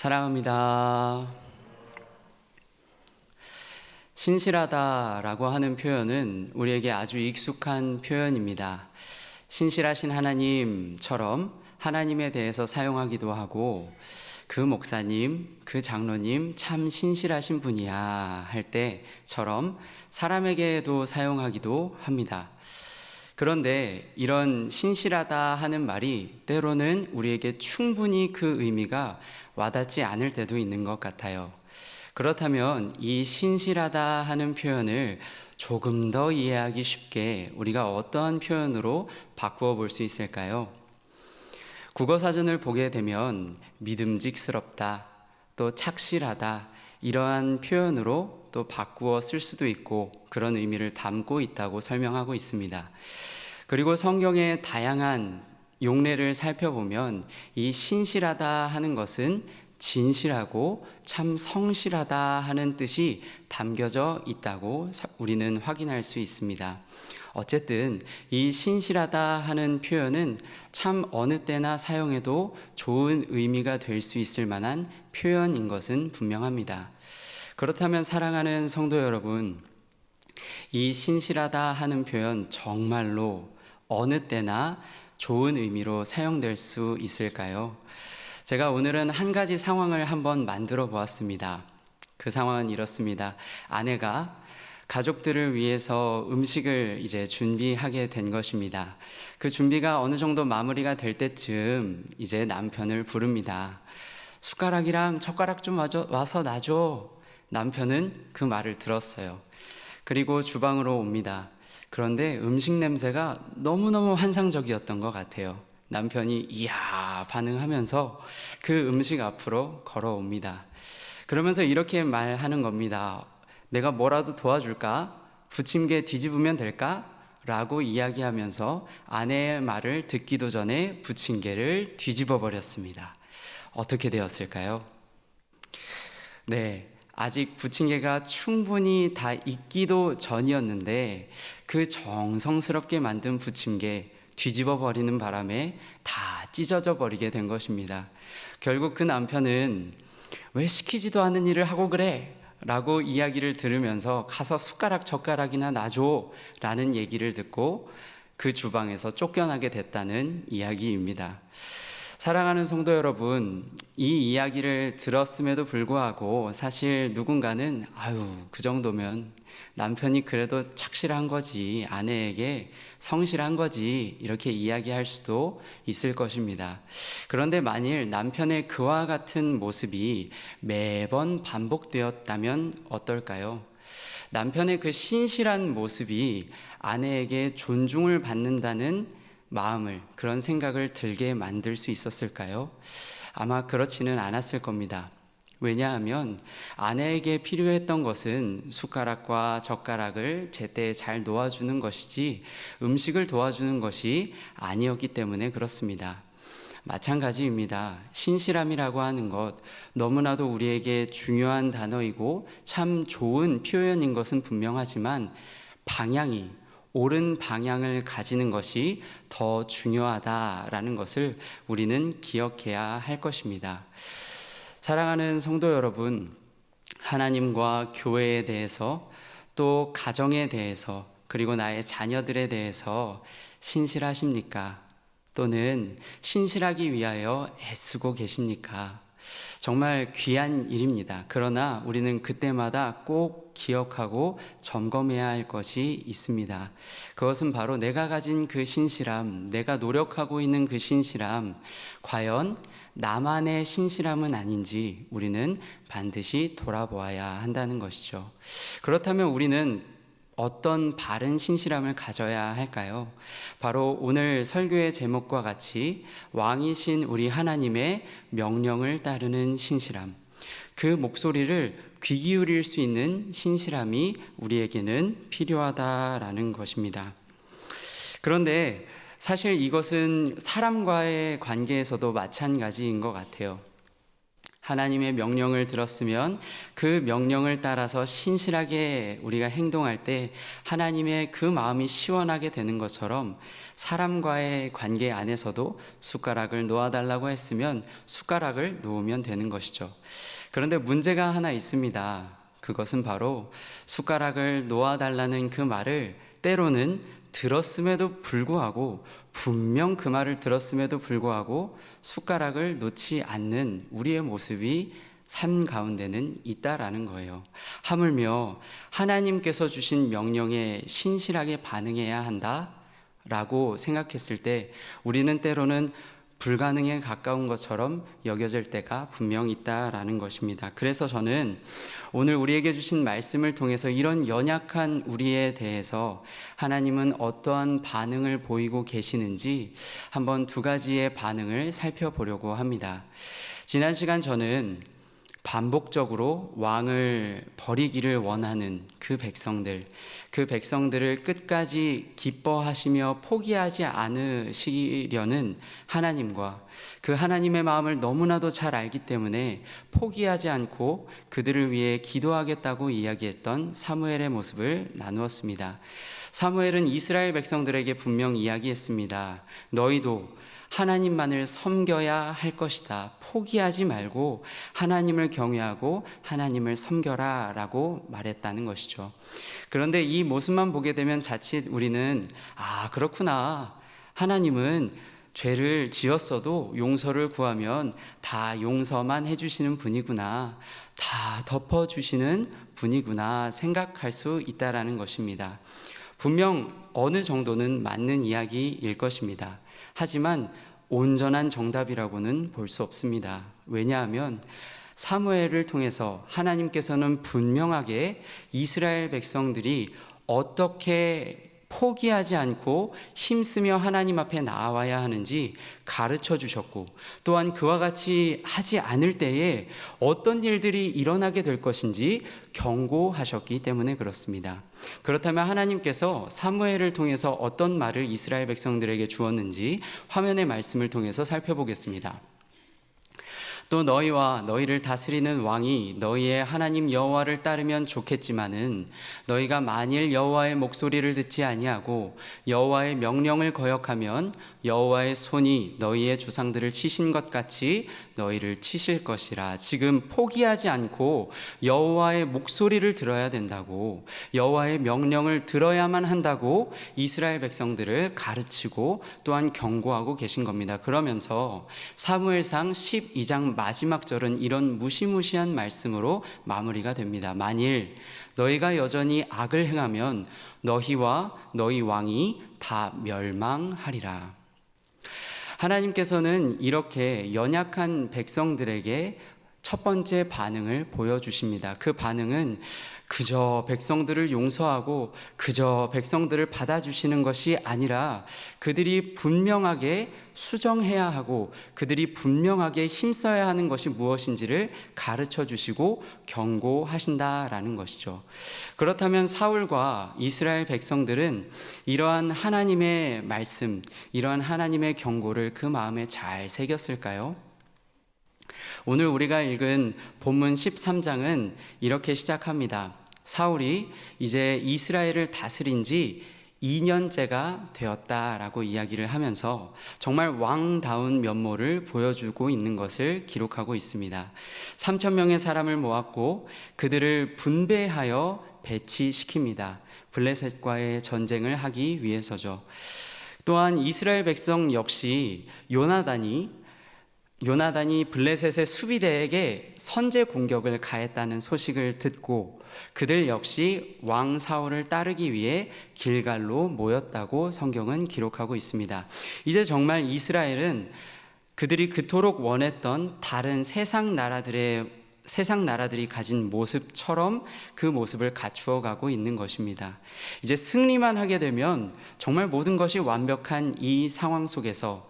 사랑합니다. 신실하다라고 하는 표현은 우리에게 아주 익숙한 표현입니다. 신실하신 하나님처럼 하나님에 대해서 사용하기도 하고 그 목사님, 그 장로님 참 신실하신 분이야 할 때처럼 사람에게도 사용하기도 합니다. 그런데 이런 신실하다 하는 말이 때로는 우리에게 충분히 그 의미가 와닿지 않을 때도 있는 것 같아요. 그렇다면 이 신실하다 하는 표현을 조금 더 이해하기 쉽게 우리가 어떠한 표현으로 바꾸어 볼 수 있을까요? 국어 사전을 보게 되면 믿음직스럽다, 또 착실하다, 이러한 표현으로 또 바꾸어 쓸 수도 있고 그런 의미를 담고 있다고 설명하고 있습니다. 그리고 성경의 다양한 용례를 살펴보면 이 신실하다 하는 것은 진실하고 참 성실하다 하는 뜻이 담겨져 있다고 우리는 확인할 수 있습니다. 어쨌든 이 신실하다 하는 표현은 참 어느 때나 사용해도 좋은 의미가 될 수 있을 만한 표현인 것은 분명합니다. 그렇다면 사랑하는 성도 여러분, 이 신실하다 하는 표현 정말로 어느 때나 좋은 의미로 사용될 수 있을까요? 제가 오늘은 한 가지 상황을 한번 만들어 보았습니다. 그 상황은 이렇습니다. 아내가 가족들을 위해서 음식을 이제 준비하게 된 것입니다. 그 준비가 어느 정도 마무리가 될 때쯤 이제 남편을 부릅니다. 숟가락이랑 젓가락 좀 와서 놔줘. 남편은 그 말을 들었어요. 그리고 주방으로 옵니다. 그런데 음식 냄새가 너무너무 환상적이었던 것 같아요. 남편이 이야 반응하면서 그 음식 앞으로 걸어옵니다. 그러면서 이렇게 말하는 겁니다. 내가 뭐라도 도와줄까? 부침개 뒤집으면 될까? 라고 이야기하면서 아내의 말을 듣기도 전에 부침개를 뒤집어 버렸습니다. 어떻게 되었을까요? 네. 아직 부침개가 충분히 다 익기도 전이었는데 그 정성스럽게 만든 부침개 뒤집어 버리는 바람에 다 찢어져 버리게 된 것입니다. 결국 그 남편은 왜 시키지도 않은 일을 하고 그래? 라고 이야기를 들으면서 가서 숟가락 젓가락이나 놔줘 라는 얘기를 듣고 그 주방에서 쫓겨나게 됐다는 이야기입니다. 사랑하는 성도 여러분, 이 이야기를 들었음에도 불구하고 사실 누군가는 아유, 그 정도면 남편이 그래도 착실한 거지, 아내에게 성실한 거지, 이렇게 이야기할 수도 있을 것입니다. 그런데 만일 남편의 그와 같은 모습이 매번 반복되었다면 어떨까요? 남편의 그 신실한 모습이 아내에게 존중을 받는다는 마음을, 그런 생각을 들게 만들 수 있었을까요? 아마 그렇지는 않았을 겁니다. 왜냐하면 아내에게 필요했던 것은 숟가락과 젓가락을 제때 잘 놓아주는 것이지 음식을 도와주는 것이 아니었기 때문에 그렇습니다. 마찬가지입니다. 신실함이라고 하는 것 너무나도 우리에게 중요한 단어이고 참 좋은 표현인 것은 분명하지만 방향이 옳은 방향을 가지는 것이 더 중요하다라는 것을 우리는 기억해야 할 것입니다. 사랑하는 성도 여러분, 하나님과 교회에 대해서 또 가정에 대해서 그리고 나의 자녀들에 대해서 신실하십니까? 또는 신실하기 위하여 애쓰고 계십니까? 정말 귀한 일입니다. 그러나 우리는 그때마다 꼭 기억하고 점검해야 할 것이 있습니다. 그것은 바로 내가 가진 그 신실함, 내가 노력하고 있는 그 신실함, 과연 나만의 신실함은 아닌지 우리는 반드시 돌아보아야 한다는 것이죠. 그렇다면 우리는 어떤 바른 신실함을 가져야 할까요? 바로 오늘 설교의 제목과 같이 왕이신 우리 하나님의 명령을 따르는 신실함. 그 목소리를 귀 기울일 수 있는 신실함이 우리에게는 필요하다라는 것입니다. 그런데 사실 이것은 사람과의 관계에서도 마찬가지인 것 같아요. 하나님의 명령을 들었으면 그 명령을 따라서 신실하게 우리가 행동할 때 하나님의 그 마음이 시원하게 되는 것처럼 사람과의 관계 안에서도 숟가락을 놓아달라고 했으면 숟가락을 놓으면 되는 것이죠. 그런데 문제가 하나 있습니다. 그것은 바로 숟가락을 놓아달라는 그 말을 때로는 들었음에도 불구하고 분명 그 말을 들었음에도 불구하고 숟가락을 놓지 않는 우리의 모습이 삶 가운데는 있다라는 거예요. 하물며 하나님께서 주신 명령에 신실하게 반응해야 한다라고 생각했을 때 우리는 때로는 불가능에 가까운 것처럼 여겨질 때가 분명 있다라는 것입니다. 그래서 저는 오늘 우리에게 주신 말씀을 통해서 이런 연약한 우리에 대해서 하나님은 어떠한 반응을 보이고 계시는지 한번 두 가지의 반응을 살펴보려고 합니다. 지난 시간 저는 반복적으로 왕을 버리기를 원하는 그 백성들, 그 백성들을 끝까지 기뻐하시며 포기하지 않으시려는 하나님과 그 하나님의 마음을 너무나도 잘 알기 때문에 포기하지 않고 그들을 위해 기도하겠다고 이야기했던 사무엘의 모습을 나누었습니다. 사무엘은 이스라엘 백성들에게 분명 이야기했습니다. 너희도 하나님만을 섬겨야 할 것이다. 포기하지 말고 하나님을 경외하고 하나님을 섬겨라 라고 말했다는 것이죠. 그런데 이 모습만 보게 되면 자칫 우리는 아, 그렇구나. 하나님은 죄를 지었어도 용서를 구하면 다 용서만 해주시는 분이구나. 다 덮어주시는 분이구나 생각할 수 있다라는 것입니다. 분명 어느 정도는 맞는 이야기일 것입니다. 하지만 온전한 정답이라고는 볼 수 없습니다. 왜냐하면 사무엘을 통해서 하나님께서는 분명하게 이스라엘 백성들이 어떻게 포기하지 않고 힘쓰며 하나님 앞에 나와야 하는지 가르쳐 주셨고 또한 그와 같이 하지 않을 때에 어떤 일들이 일어나게 될 것인지 경고하셨기 때문에 그렇습니다. 그렇다면 하나님께서 사무엘을 통해서 어떤 말을 이스라엘 백성들에게 주었는지 화면의 말씀을 통해서 살펴보겠습니다. 또 너희와 너희를 다스리는 왕이 너희의 하나님 여호와를 따르면 좋겠지만은 너희가 만일 여호와의 목소리를 듣지 아니하고 여호와의 명령을 거역하면 여호와의 손이 너희의 조상들을 치신 것 같이 너희를 치실 것이라 지금 포기하지 않고 여호와의 목소리를 들어야 된다고 여호와의 명령을 들어야만 한다고 이스라엘 백성들을 가르치고 또한 경고하고 계신 겁니다. 그러면서 사무엘상 12장 마지막 절은 이런 무시무시한 말씀으로 마무리가 됩니다. 만일 너희가 여전히 악을 행하면 너희와 너희 왕이 다 멸망하리라. 하나님께서는 이렇게 연약한 백성들에게 첫 번째 반응을 보여주십니다. 그 반응은 그저 백성들을 용서하고 그저 백성들을 받아주시는 것이 아니라 그들이 분명하게 수정해야 하고 그들이 분명하게 힘써야 하는 것이 무엇인지를 가르쳐 주시고 경고하신다라는 것이죠. 그렇다면 사울과 이스라엘 백성들은 이러한 하나님의 말씀, 이러한 하나님의 경고를 그 마음에 잘 새겼을까요? 오늘 우리가 읽은 본문 13장은 이렇게 시작합니다. 사울이 이제 이스라엘을 다스린 지 2년째가 되었다라고 이야기를 하면서 정말 왕다운 면모를 보여주고 있는 것을 기록하고 있습니다. 3천 명의 사람을 모았고 그들을 분배하여 배치시킵니다. 블레셋과의 전쟁을 하기 위해서죠. 또한 이스라엘 백성 역시 요나단이 요나단이 블레셋의 수비대에게 선제 공격을 가했다는 소식을 듣고 그들 역시 왕 사울을 따르기 위해 길갈로 모였다고 성경은 기록하고 있습니다. 이제 정말 이스라엘은 그들이 그토록 원했던 다른 세상 나라들의 세상 나라들이 가진 모습처럼 그 모습을 갖추어 가고 있는 것입니다. 이제 승리만 하게 되면 정말 모든 것이 완벽한 이 상황 속에서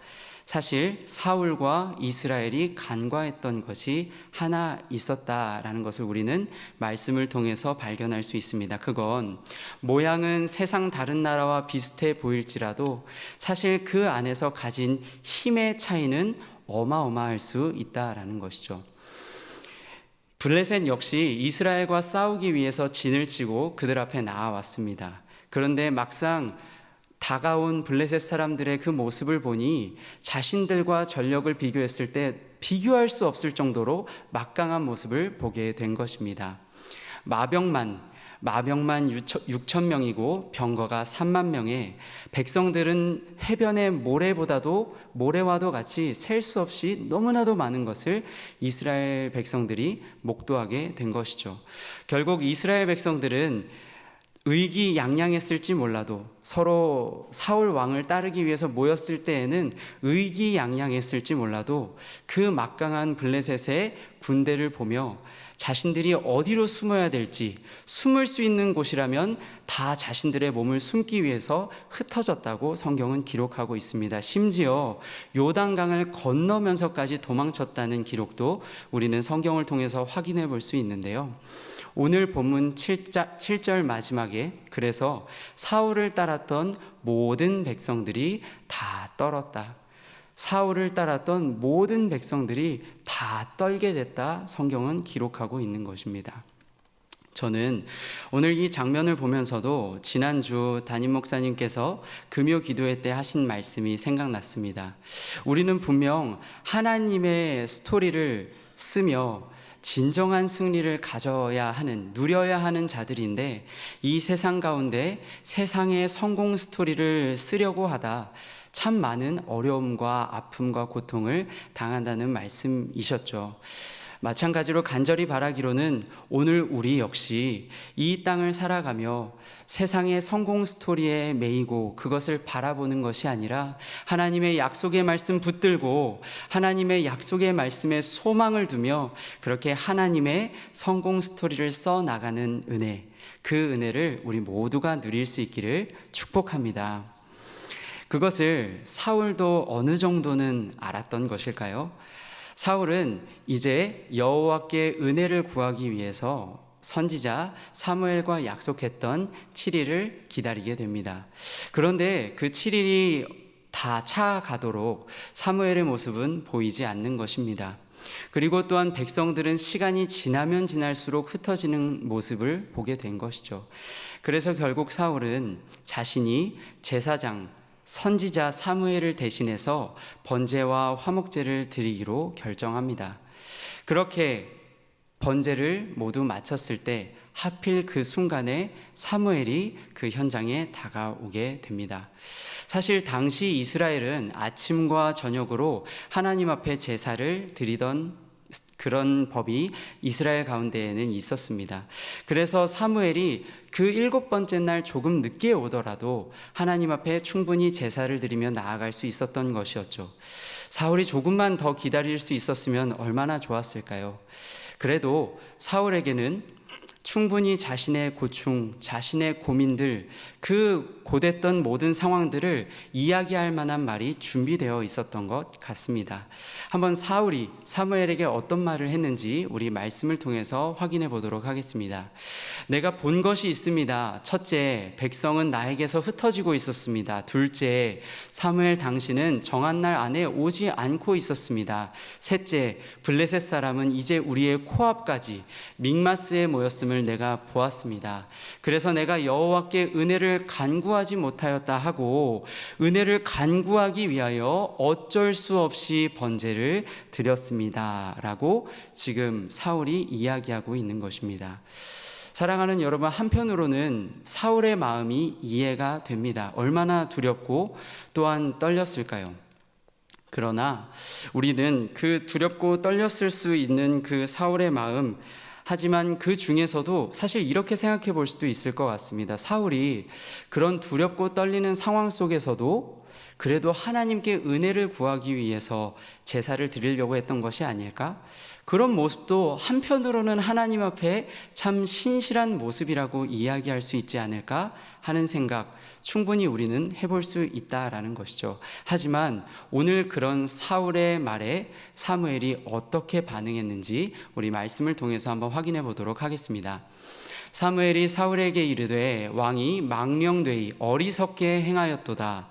사실 사울과 이스라엘이 간과했던 것이 하나 있었다라는 것을 우리는 말씀을 통해서 발견할 수 있습니다. 그건 모양은 세상 다른 나라와 비슷해 보일지라도 사실 그 안에서 가진 힘의 차이는 어마어마할 수 있다라는 것이죠. 블레셋 역시 이스라엘과 싸우기 위해서 진을 치고 그들 앞에 나아왔습니다. 그런데 막상 다가온 블레셋 사람들의 그 모습을 보니 자신들과 전력을 비교했을 때 비교할 수 없을 정도로 막강한 모습을 보게 된 것입니다. 마병만 마병만 6천 명이고 병거가 3만 명에 백성들은 해변의 모래보다도 모래와도 같이 셀 수 없이 너무나도 많은 것을 이스라엘 백성들이 목도하게 된 것이죠. 결국 이스라엘 백성들은 의기양양했을지 몰라도 서로 사울 왕을 따르기 위해서 모였을 때에는 의기양양했을지 몰라도 그 막강한 블레셋의 군대를 보며 자신들이 어디로 숨어야 될지 숨을 수 있는 곳이라면 다 자신들의 몸을 숨기 위해서 흩어졌다고 성경은 기록하고 있습니다. 심지어 요단강을 건너면서까지 도망쳤다는 기록도 우리는 성경을 통해서 확인해 볼 수 있는데요. 오늘 본문 7자, 7절 마지막에 그래서 사울을 따랐던 모든 백성들이 다 떨었다. 사울을 따랐던 모든 백성들이 다 떨게 됐다. 성경은 기록하고 있는 것입니다. 저는 오늘 이 장면을 보면서도 지난주 담임 목사님께서 금요 기도회 때 하신 말씀이 생각났습니다. 우리는 분명 하나님의 스토리를 쓰며 진정한 승리를 가져야 하는, 누려야 하는 자들인데 이 세상 가운데 세상의 성공 스토리를 쓰려고 하다 참 많은 어려움과 아픔과 고통을 당한다는 말씀이셨죠. 마찬가지로 간절히 바라기로는 오늘 우리 역시 이 땅을 살아가며 세상의 성공 스토리에 매이고 그것을 바라보는 것이 아니라 하나님의 약속의 말씀 붙들고 하나님의 약속의 말씀에 소망을 두며 그렇게 하나님의 성공 스토리를 써 나가는 은혜, 그 은혜를 우리 모두가 누릴 수 있기를 축복합니다. 그것을 사울도 어느 정도는 알았던 것일까요? 사울은 이제 여호와께 은혜를 구하기 위해서 선지자 사무엘과 약속했던 7일을 기다리게 됩니다. 그런데 그 7일이 다 차가도록 사무엘의 모습은 보이지 않는 것입니다. 그리고 또한 백성들은 시간이 지나면 지날수록 흩어지는 모습을 보게 된 것이죠. 그래서 결국 사울은 자신이 제사장, 선지자 사무엘을 대신해서 번제와 화목제를 드리기로 결정합니다. 그렇게 번제를 모두 마쳤을 때 하필 그 순간에 사무엘이 그 현장에 다가오게 됩니다. 사실 당시 이스라엘은 아침과 저녁으로 하나님 앞에 제사를 드리던 그런 법이 이스라엘 가운데에는 있었습니다. 그래서 사무엘이 그 일곱 번째 날 조금 늦게 오더라도 하나님 앞에 충분히 제사를 드리며 나아갈 수 있었던 것이었죠. 사울이 조금만 더 기다릴 수 있었으면 얼마나 좋았을까요? 그래도 사울에게는 충분히 자신의 고충, 자신의 고민들, 그 고됐던 모든 상황들을 이야기할 만한 말이 준비되어 있었던 것 같습니다. 한번 사울이 사무엘에게 어떤 말을 했는지 우리 말씀을 통해서 확인해 보도록 하겠습니다. 내가 본 것이 있습니다. 첫째, 백성은 나에게서 흩어지고 있었습니다. 둘째, 사무엘 당신은 정한 날 안에 오지 않고 있었습니다. 셋째, 블레셋 사람은 이제 우리의 코앞까지 믹마스에 모였음을 내가 보았습니다. 그래서 내가 여호와께 은혜를 간구하지 못하였다 하고 은혜를 간구하기 위하여 어쩔 수 없이 번제를 드렸습니다라고 지금 사울이 이야기하고 있는 것입니다. 사랑하는 여러분, 한편으로는 사울의 마음이 이해가 됩니다. 얼마나 두렵고 또한 떨렸을까요? 그러나 우리는 그 두렵고 떨렸을 수 있는 그 사울의 마음, 하지만 그 중에서도 사실 이렇게 생각해 볼 수도 있을 것 같습니다. 사울이 그런 두렵고 떨리는 상황 속에서도 그래도 하나님께 은혜를 구하기 위해서 제사를 드리려고 했던 것이 아닐까? 그런 모습도 한편으로는 하나님 앞에 참 신실한 모습이라고 이야기할 수 있지 않을까 하는 생각 충분히 우리는 해볼 수 있다라는 것이죠. 하지만 오늘 그런 사울의 말에 사무엘이 어떻게 반응했는지 우리 말씀을 통해서 한번 확인해 보도록 하겠습니다. 사무엘이 사울에게 이르되 왕이 망령되이 어리석게 행하였도다.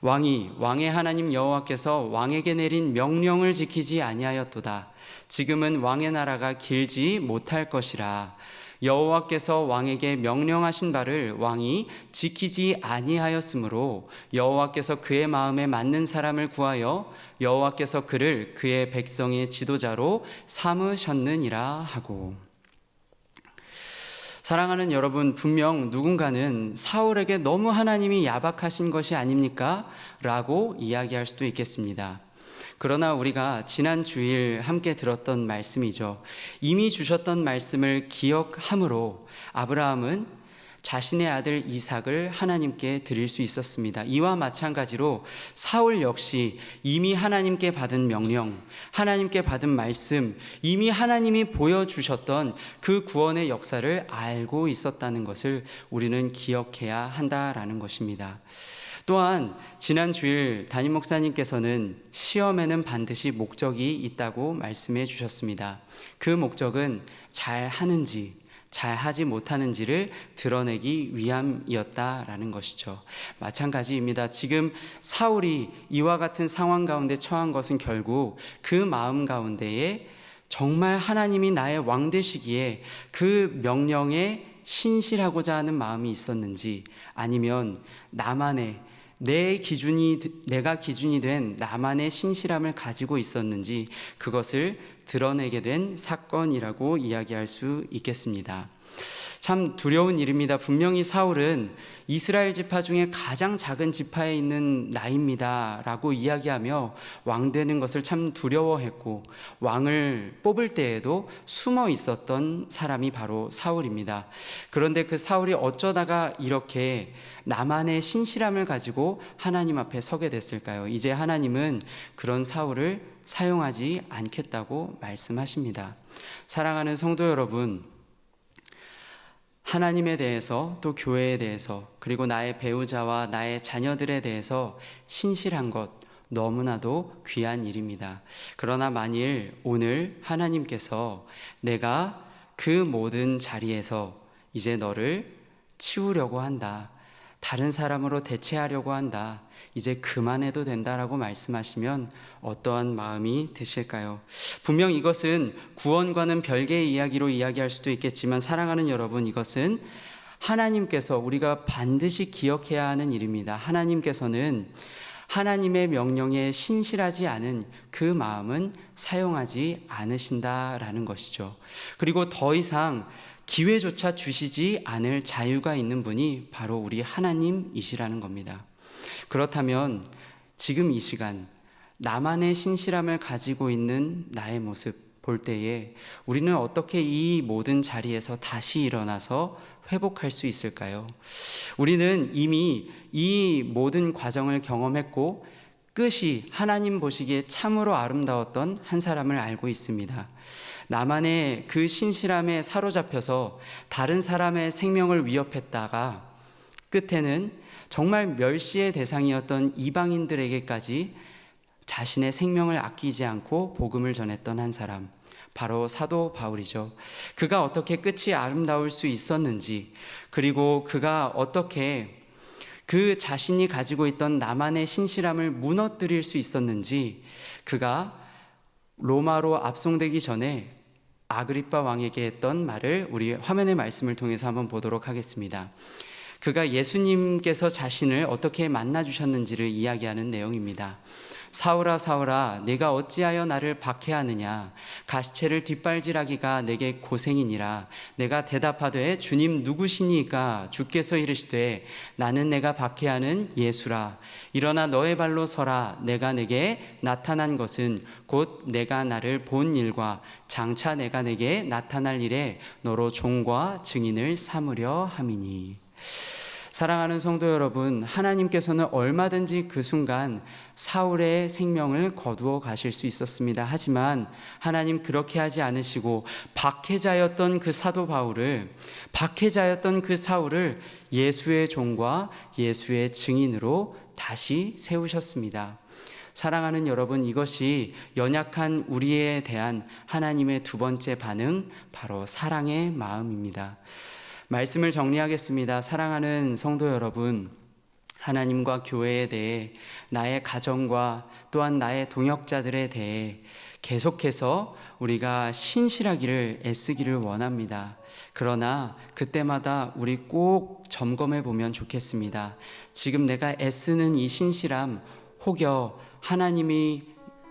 왕이 왕의 하나님 여호와께서 왕에게 내린 명령을 지키지 아니하였도다. 지금은 왕의 나라가 길지 못할 것이라. 여호와께서 왕에게 명령하신 바를 왕이 지키지 아니하였으므로 여호와께서 그의 마음에 맞는 사람을 구하여 여호와께서 그를 그의 백성의 지도자로 삼으셨느니라 하고 사랑하는 여러분, 분명 누군가는 사울에게 너무 하나님이 야박하신 것이 아닙니까? 라고 이야기할 수도 있겠습니다. 그러나 우리가 지난 주일 함께 들었던 말씀이죠. 이미 주셨던 말씀을 기억함으로 아브라함은 자신의 아들 이삭을 하나님께 드릴 수 있었습니다. 이와 마찬가지로 사울 역시 이미 하나님께 받은 명령, 하나님께 받은 말씀, 이미 하나님이 보여주셨던 그 구원의 역사를 알고 있었다는 것을 우리는 기억해야 한다라는 것입니다. 또한 지난 주일 담임 목사님께서는 시험에는 반드시 목적이 있다고 말씀해 주셨습니다. 그 목적은 잘 하는지 잘 하지 못하는지를 드러내기 위함이었다라는 것이죠. 마찬가지입니다. 지금 사울이 이와 같은 상황 가운데 처한 것은 결국 그 마음 가운데에 정말 하나님이 나의 왕 되시기에 그 명령에 신실하고자 하는 마음이 있었는지 아니면 나만의 내 기준이 내가 기준이 된 나만의 신실함을 가지고 있었는지 그것을 드러내게 된 사건이라고 이야기할 수 있겠습니다. 참 두려운 일입니다. 분명히 사울은 이스라엘 지파 중에 가장 작은 지파에 있는 나입니다 라고 이야기하며 왕 되는 것을 참 두려워했고 왕을 뽑을 때에도 숨어 있었던 사람이 바로 사울입니다. 그런데 그 사울이 어쩌다가 이렇게 나만의 신실함을 가지고 하나님 앞에 서게 됐을까요? 이제 하나님은 그런 사울을 사용하지 않겠다고 말씀하십니다. 사랑하는 성도 여러분, 하나님에 대해서 또 교회에 대해서 그리고 나의 배우자와 나의 자녀들에 대해서 신실한 것 너무나도 귀한 일입니다. 그러나 만일 오늘 하나님께서 내가 그 모든 자리에서 이제 너를 치우려고 한다. 다른 사람으로 대체하려고 한다. 이제 그만해도 된다라고 말씀하시면 어떠한 마음이 드실까요? 분명 이것은 구원과는 별개의 이야기로 이야기할 수도 있겠지만 사랑하는 여러분 이것은 하나님께서 우리가 반드시 기억해야 하는 일입니다. 하나님께서는 하나님의 명령에 신실하지 않은 그 마음은 사용하지 않으신다라는 것이죠. 그리고 더 이상 기회조차 주시지 않을 자유가 있는 분이 바로 우리 하나님이시라는 겁니다. 그렇다면 지금 이 시간 나만의 신실함을 가지고 있는 나의 모습 볼 때에 우리는 어떻게 이 모든 자리에서 다시 일어나서 회복할 수 있을까요? 우리는 이미 이 모든 과정을 경험했고 끝이 하나님 보시기에 참으로 아름다웠던 한 사람을 알고 있습니다. 나만의 그 신실함에 사로잡혀서 다른 사람의 생명을 위협했다가 끝에는 정말 멸시의 대상이었던 이방인들에게까지 자신의 생명을 아끼지 않고 복음을 전했던 한 사람. 바로 사도 바울이죠. 그가 어떻게 끝이 아름다울 수 있었는지, 그리고 그가 어떻게 그 자신이 가지고 있던 나만의 신실함을 무너뜨릴 수 있었는지, 그가 로마로 압송되기 전에 아그리빠 왕에게 했던 말을 우리 화면의 말씀을 통해서 한번 보도록 하겠습니다. 그가 예수님께서 자신을 어떻게 만나 주셨는지를 이야기하는 내용입니다. 사울아 사울아 내가 어찌하여 나를 박해하느냐? 가시체를 뒷발질하기가 내게 고생이니라. 내가 대답하되 주님 누구시니까 주께서 이르시되 나는 내가 박해하는 예수라. 일어나 너의 발로 서라. 내가 내게 나타난 것은 곧 내가 나를 본 일과 장차 내가 내게 나타날 일에 너로 종과 증인을 삼으려 함이니 사랑하는 성도 여러분, 하나님께서는 얼마든지 그 순간 사울의 생명을 거두어 가실 수 있었습니다. 하지만 하나님 그렇게 하지 않으시고 박해자였던 그 사도 바울을 박해자였던 그 사울을 예수의 종과 예수의 증인으로 다시 세우셨습니다. 사랑하는 여러분, 이것이 연약한 우리에 대한 하나님의 두 번째 반응, 바로 사랑의 마음입니다. 말씀을 정리하겠습니다. 사랑하는 성도 여러분, 하나님과 교회에 대해 나의 가정과 또한 나의 동역자들에 대해 계속해서 우리가 신실하기를 애쓰기를 원합니다. 그러나 그때마다 우리 꼭 점검해 보면 좋겠습니다. 지금 내가 애쓰는 이 신실함 혹여 하나님이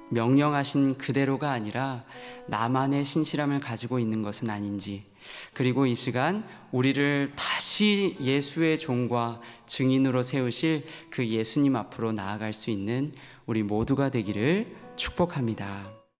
명령하신 그대로가 아니라 나만의 신실함을 가지고 있는 것은 아닌지 그리고 이 시간 우리를 다시 예수의 종과 증인으로 세우실 그 예수님 앞으로 나아갈 수 있는 우리 모두가 되기를 축복합니다.